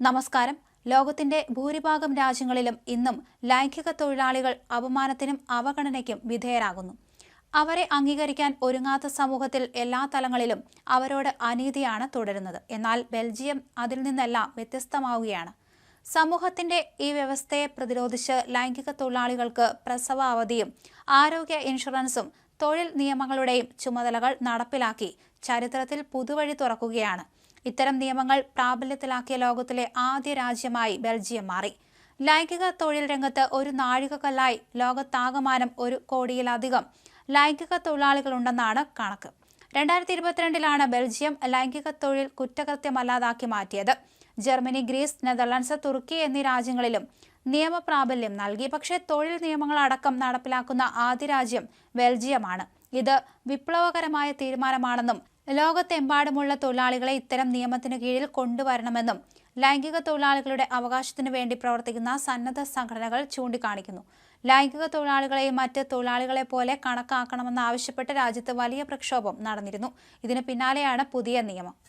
നമസ്കാരം. ലോകത്തിന്റെ ഭൂരിഭാഗം രാജ്യങ്ങളിലും ഇന്നും ലൈംഗിക തൊഴിലാളികൾ അപമാനത്തിനും അവഗണനയ്ക്കും വിധേയരാകുന്നു. അവരെ അംഗീകരിക്കാൻ ഒരുങ്ങാത്ത സമൂഹത്തിൽ എല്ലാ തലങ്ങളിലും അവരോട് അനീതിയാണ് തുടരുന്നത്. എന്നാൽ ബെൽജിയം അതിൽ നിന്നെല്ലാം വ്യത്യസ്തമാവുകയാണ്. സമൂഹത്തിന്റെ ഈ വ്യവസ്ഥയെ പ്രതിരോധിച്ച് ലൈംഗിക തൊഴിലാളികൾക്ക് പ്രസവ അവധിയും ആരോഗ്യ ഇൻഷുറൻസും തൊഴിൽ നിയമങ്ങളുടെയും ചുമതലകൾ നടപ്പിലാക്കി ചരിത്രത്തിൽ പുതുവഴി തുറക്കുകയാണ്. ഇത്തരം നിയമങ്ങൾ പ്രാബല്യത്തിലാക്കിയ ലോകത്തിലെ ആദ്യ രാജ്യമായി ബെൽജിയം മാറി. ലൈംഗിക തൊഴിൽ രംഗത്ത് ഒരു നാഴികക്കല്ലായി ലോകത്താകമാനം ഒരു കോടിയിലധികം ലൈംഗിക തൊഴിലാളികളുണ്ടെന്നാണ് കണക്ക്. രണ്ടായിരത്തി ഇരുപത്തിരണ്ടിലാണ് ബെൽജിയം ലൈംഗിക തൊഴിൽ കുറ്റകൃത്യമല്ലാതാക്കി മാറ്റിയത്. ജർമ്മനി ഗ്രീസ് നെതർലാൻഡ്സ് തുർക്കി എന്നീ രാജ്യങ്ങളിലും നിയമപ്രാബല്യം നൽകി. പക്ഷേ തൊഴിൽ നിയമങ്ങളടക്കം നടപ്പിലാക്കുന്ന ആദ്യ രാജ്യം ബെൽജിയമാണ്. ഇത് വിപ്ലവകരമായ തീരുമാനമാണെന്നും ലോകത്തെമ്പാടുമുള്ള തൊഴിലാളികളെ ഇത്തരം നിയമത്തിന് കീഴിൽ കൊണ്ടുവരണമെന്നും ലൈംഗിക തൊഴിലാളികളുടെ അവകാശത്തിനു വേണ്ടി പ്രവർത്തിക്കുന്ന സന്നദ്ധ സംഘടനകൾ ചൂണ്ടിക്കാണിക്കുന്നു. ലൈംഗിക തൊഴിലാളികളെയും മറ്റ് തൊഴിലാളികളെ പോലെ കണക്കാക്കണമെന്നാവശ്യപ്പെട്ട് രാജ്യത്ത് വലിയ പ്രക്ഷോഭം നടന്നിരുന്നു. ഇതിന് പിന്നാലെയാണ് പുതിയ നിയമം.